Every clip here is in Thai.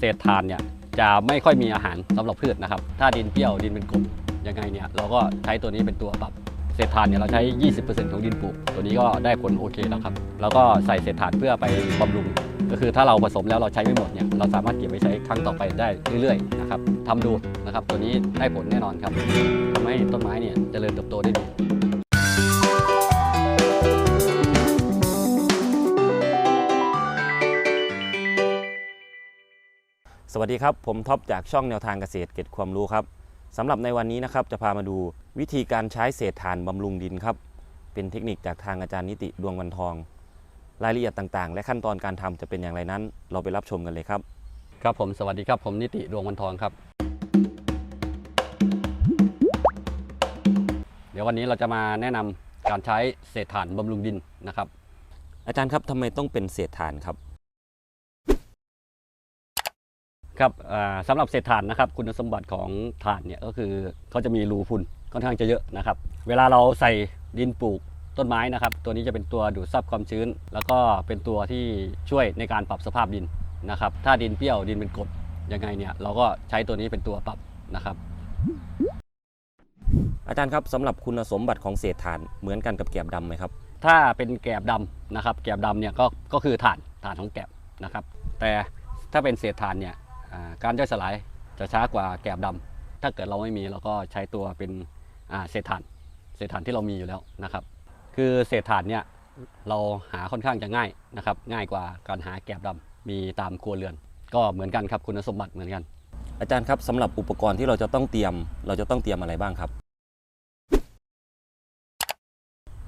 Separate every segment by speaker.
Speaker 1: เศษถ่านเนี่ยจะไม่ค่อยมีอาหารสำหรับพืชนะครับ ถ้าดินเปรี้ยวดินเป็นกรดยังไงเนี่ยเราก็ใช้ตัวนี้เป็นตัวปรับเศษถ่านเนี่ยเราใช้ 20%ของดินปลูก ตัวนี้ก็ได้ผลโอเคแล้วครับ แล้วก็ใส่เศษถ่านเพื่อไปบำรุง ก็คือถ้าเราผสมแล้วเราใช้ไม่หมดเนี่ย เราสามารถเก็บไว้ใช้ครั้งต่อไปได้เรื่อยๆนะครับทำดูนะครับ ตัวนี้ได้ผลแน่นอนครับทำให้ต้นไม้เนี่ยเจริญเติบโตได้ดี
Speaker 2: สวัสดีครับ ผมท็อปจากช่องแนวทางเกษตรเก็บความรู้ครับสำหรับในวันนี้นะครับจะพามาดูวิธีการใช้เศษถ่านบำรุงดินครับ เป็นเทคนิคจากทางอาจารย์นิติดวงวันทอง รายละเอียดต่างๆ และขั้นตอนการทำจะเป็นอย่างไรนั้น เราไปรับชมกันเลยครับ
Speaker 1: ครับผมสวัสดีครับผมนิติดวงวันทองครับ เดี๋ยววันนี้เราจะมาแนะนำการใช้เศษถ่านบำรุงดินนะครับ
Speaker 2: อาจารย์ครับทำไมต้องเป็นเศษถ่านครับ
Speaker 1: ครับอ่าสำหรับเศษถ่านนะครับ คุณสมบัติของถ่านเนี่ยก็คือเขาจะมีรูพุนค่อนข้างจะเยอะนะครับ เวลาเราใส่ดินปลูกต้นไม้นะครับ ตัวนี้จะเป็นตัวดูดซับความชื้น แล้วก็เป็นตัวที่ช่วยในการปรับสภาพดินนะครับ ถ้าดินเปรี้ยวดินเป็นกรดยังไงเนี่ยเราก็ใช้ตัวนี้เป็นตัวปรับนะครับ
Speaker 2: อาจารย์ครับสำหรับคุณสมบัติของเศษถ่านเหมือนกันกับแกลบดำไหมครับ
Speaker 1: ถ้าเป็นแกลบดำนะครับ แกลบดำเนี่ยก็ก็คือถ่านถ่านของแกลบนะครับ แต่ถ้าเป็นเศษถ่านเนี่ยอ่า การย่อยสลายจะช้ากว่าแกลบดำถ้าเกิดเราไม่มีเราก็ใช้ตัวเป็นอ่าเศษถ่านเศษถ่านที่เรามีอยู่แล้วนะครับ คือเศษถ่านเนี่ยเราหาค่อนข้างจะง่ายนะครับ ง่ายกว่าการหาแกลบดำมีตามครัวเรือน ก็เหมือนกันครับคุณสมบัติเหมือนกัน
Speaker 2: อาจารย์ครับสำหรับอุปกรณ์ที่เราจะต้องเตรียม เราจะต้องเตรียมอะไรบ้างครับ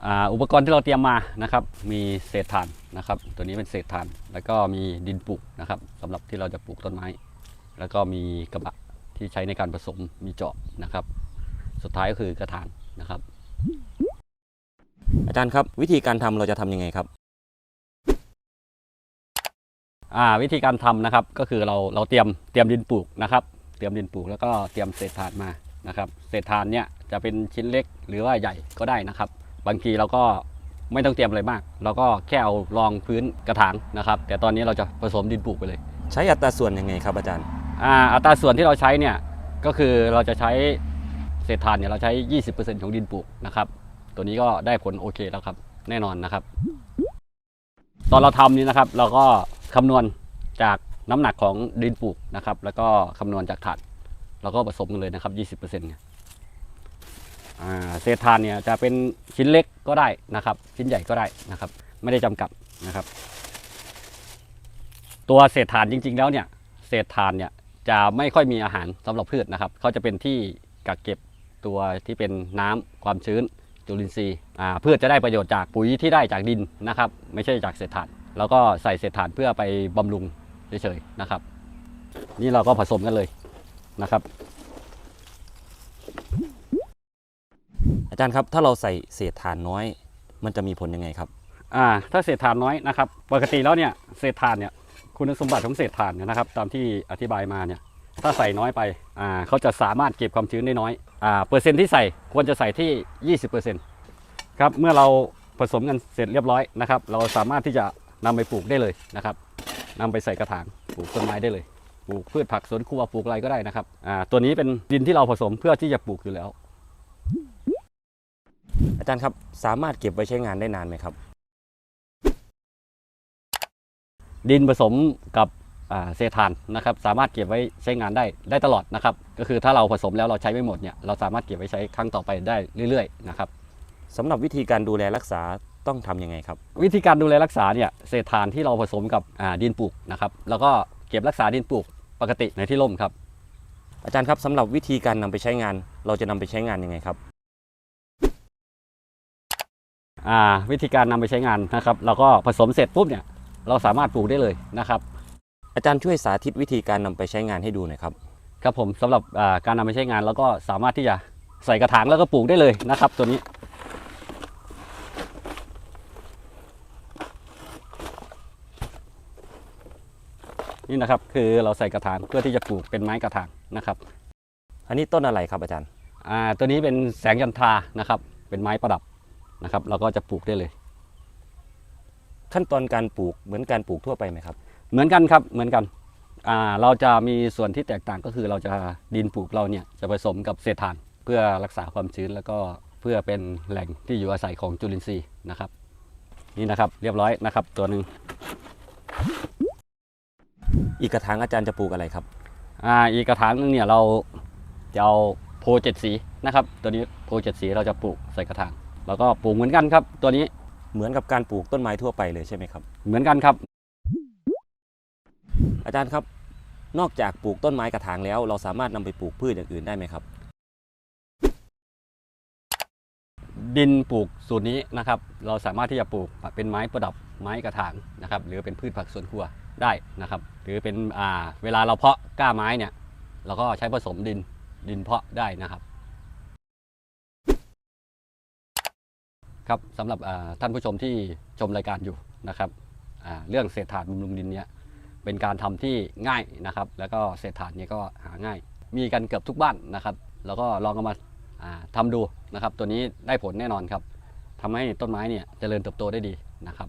Speaker 1: อ่าอุปกรณ์ที่เราเตรียมมานะครับมีเศษถ่านนะครับ ตัวนี้เป็นเศษถ่าน แล้วก็มีดินปลูกนะครับสำหรับที่เราจะปลูกต้นไม้ แล้วก็มีกระบะที่ใช้ในการผสมมีเจาะนะครับ สุดท้ายก็คือกระถางนะครับ
Speaker 2: อาจารย์ครับวิธีการทำเราจะทำยังไงครับ
Speaker 1: อ่าวิธีการทำนะครับก็คือเราเราเตรียมเตรียมดินปลูกนะครับ เตรียมดินปลูกแล้วก็เตรียมเศษถ่านมานะครับ เศษถ่านเนี่ยจะเป็นชิ้นเล็กหรือว่าใหญ่ก็ได้นะครับ บางทีเราก็ไม่ต้องเตรียมอะไรมาก เราก็แค่เอารองพื้นกระถางนะครับ แต่ตอนนี้เราจะผสมดินปลูกไปเลย
Speaker 2: ใช้อัตราส่วนยังไงครับอาจารย์
Speaker 1: อ่าอัตราส่วนที่เราใช้เนี่ยก็คือเราจะใช้เศษถ่านเนี่ยเราใช้ 20%ของดินปลูกนะครับ ตัวนี้ก็ได้ผลโอเคแล้วครับ แน่นอนนะครับ ตอนเราทำนี่นะครับ เราก็คำนวณจากน้ำหนักของดินปลูกนะครับ แล้วก็คำนวณจากถ่านเราก็ผสมกันเลยนะครับ 20%เนี่ยอ่าเศษถ่านเนี่ยจะเป็นชิ้นเล็กก็ได้นะครับ ชิ้นใหญ่ก็ได้นะครับ ไม่ได้จำกัดนะครับ ตัวเศษถ่านจริง ๆ แล้วเนี่ย เศษถ่านเนี่ย จะไม่ค่อยมีอาหารสำหรับพืชนะครับเขาจะเป็นที่กักเก็บตัวที่เป็นน้ำความชื้นจุลินทรีย์อ่าพืชจะได้ประโยชน์จากปุ๋ยที่ได้จากดินนะครับ ไม่ใช่จากเศษถ่านแล้วก็ใส่เศษถ่านเพื่อไปบำรุงเฉยๆนะครับ นี่เราก็ผสมกันเลยนะครับ
Speaker 2: อาจารย์ครับถ้าเราใส่เศษถ่านน้อย มันจะมีผลยังไงครับ
Speaker 1: อ่าถ้าเศษถ่านน้อยนะครับ ปกติแล้วเนี่ยเศษถ่านเนี่ย คุณสมบัติของเศษถ่านนนะครับ ตามที่อธิบายมาเนี่ยถ้าใส่น้อยไปอ่าเขาจะสามารถเก็บความชื้นได้น้อยอ่าเปอร์เซ็นต์ที่ใส่ควรจะใส่ที่ 20%ครับเมื่อเราผสมกันเสร็จเรียบร้อยนะครับ เราสามารถที่จะนำไปปลูกได้เลยนะครับนำไปใส่กระถางปลูกต้นไม้ได้เลยปลูกพืชผักสวนครัวปลูกอะไรก็ได้นะครับอ่าตัวนี้เป็นดินที่เราผสมเพื่อที่จะปลูกอยู่แล้ว
Speaker 2: อาจารย์ครับสามารถเก็บไว้ใช้งานได้นานไหมครับ
Speaker 1: ดินผสมกับอ่าเศษถ่านนะครับ สามารถเก็บไว้ใช้งานได้ได้ตลอดนะครับ ก็คือถ้าเราผสมแล้วเราใช้ไม่หมดเนี่ยเราสามารถเก็บไว้ใช้ครั้งต่อไปได้เรื่อยๆนะครับ
Speaker 2: สำหรับวิธีการดูแลรักษาต้องทำยังไงครับ
Speaker 1: วิธีการดูแลรักษาเนี่ยเศษถ่านที่เราผสมกับอ่าดินปลูกนะครับ แล้วก็เก็บรักษาดินปลูกปกติในที่ร่มครับ
Speaker 2: อาจารย์ครับสำหรับวิธีการนำไปใช้งาน เราจะนำไปใช้งานยังไงครับ
Speaker 1: อ่าวิธีการนำไปใช้งานนะครับ เราก็ผสมเสร็จปุ๊บเนี่ย เราสามารถปลูกได้เลยนะครับ
Speaker 2: อาจารย์ช่วยสาธิตวิธีการนำไปใช้งานให้ดูหน่อยครับ
Speaker 1: ครับผมสำหรับอ่าการนำไปใช้งานเราก็สามารถที่จะใส่กระถางแล้วก็ปลูกได้เลยนะครับ ตัวนี้ นี่นะครับคือเราใส่กระถางเพื่อที่จะปลูกเป็นไม้กระถางนะครับ
Speaker 2: อันนี้ต้นอะไรครับอาจารย์
Speaker 1: อ่าตัวนี้เป็นแสงจันทรานะครับ เป็นไม้ประดับนะครับ เราก็จะปลูกได้เลย
Speaker 2: ขั้นตอนการปลูกเหมือนการปลูกทั่วไปไหมครับ
Speaker 1: เหมือนกันครับเหมือนกันอ่าเราจะมีส่วนที่แตกต่างก็คือเราจะดินปลูกเราเนี่ยจะผสมกับเศษถ่านเพื่อรักษาความชื้นแล้วก็เพื่อเป็นแหล่งที่อยู่อาศัยของจุลินทรีย์นะครับ นี่นะครับเรียบร้อยนะครับ ตัวหนึ่ง
Speaker 2: อีกกระถางอาจารย์จะปลูกอะไรครับ
Speaker 1: อ่าอีกกระถางหนึงเนี่ยเราจะเอาโพเจ็ดสีนะครับ ตัวนี้โพเจ็ดสีเราจะปลูกใส่กระถาง แล้วก็ปลูกเหมือนกันครับ ตัวนี้
Speaker 2: เหมือนกับการปลูกต้นไม้ทั่วไปเลยใช่ไหมครับ
Speaker 1: เหมือนกันครับ
Speaker 2: อาจารย์ครับ นอกจากปลูกต้นไม้กระถางแล้ว เราสามารถนำไปปลูกพืชอย่างอื่นได้ไหมครับ
Speaker 1: ดินปลูกสูตรนี้นะครับ เราสามารถที่จะปลูกเป็นไม้ประดับไม้กระถางนะครับ หรือเป็นพืชผักสวนครัวได้นะครับ หรือเป็นอ่าเวลาเราเพาะกล้าไม้เนี่ยเราก็ใช้ผสมดินดินเพาะได้นะครับ ครับสำหรับท่านผู้ชมที่ชมรายการอยู่นะครับเรื่องเศษถ่านบำรุงดินเนี่ยเป็นการทำที่ง่ายนะครับ แล้วก็เศษถ่านเนี่ยก็หาง่าย มีกันเกือบทุกบ้านนะครับ แล้วก็ลองเอามาาทำดูนะครับ ตัวนี้ได้ผลแน่นอนครับทำให้ต้นไม้เนี่ยเจริญเติบโตได้ดีนะครับ